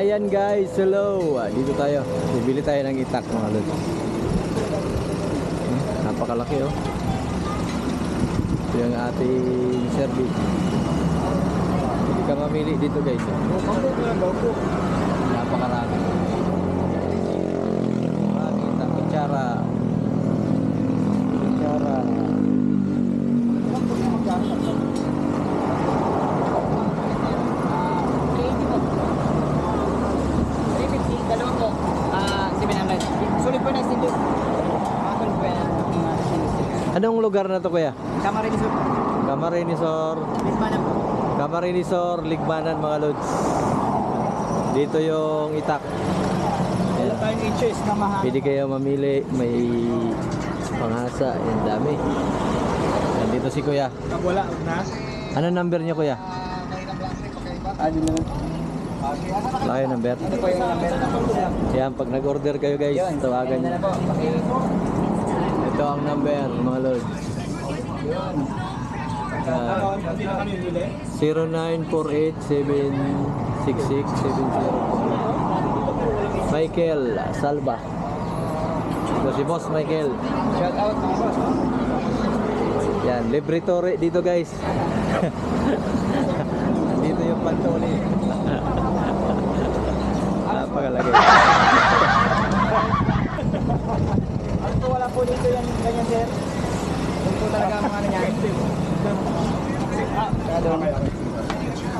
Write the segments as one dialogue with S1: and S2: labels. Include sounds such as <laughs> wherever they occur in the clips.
S1: Ayan guys, hello. Ah, Dito tayo. Bibili tayo ng itak mga lods. Hmm, Napakalaki oh. Ito yung ating service. Hindi ka mamili dito guys. oh. Napakarami. Anong lugar na to kuya?
S2: Kamara ni Sir.
S1: Camarinesor.
S2: Misma na po.
S1: Camarinesor, Ligmanan mga lods. Dito yung itak.
S2: Wala tayong inches na mahal.
S1: Pwede kayo mamili. May panghasa. Yan dami. Yan dito si kuya.
S2: Wala na.
S1: Ano number niya kuya?
S2: Ano na
S1: kayo number. Yan, pag nag-order kayo guys, tawagan niyo.
S2: na po. Paki-
S1: Ito ang number mga lods. Ah, 0948-766-704 Michael Salva. Ito si Boss Michael.
S2: Shout out mga boss.
S1: Yan, libre tore dito guys. <laughs> Dito yung pantone. Napakalagay
S2: Ano wala po dito yan ganyan sir? Po talaga ang mga.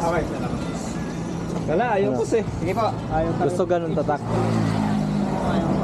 S3: Okay. Wala, ayaw
S1: Ano?
S3: ko eh.
S2: Sige po.
S3: Ayaw
S1: Gusto ganun tatak
S2: Ayun.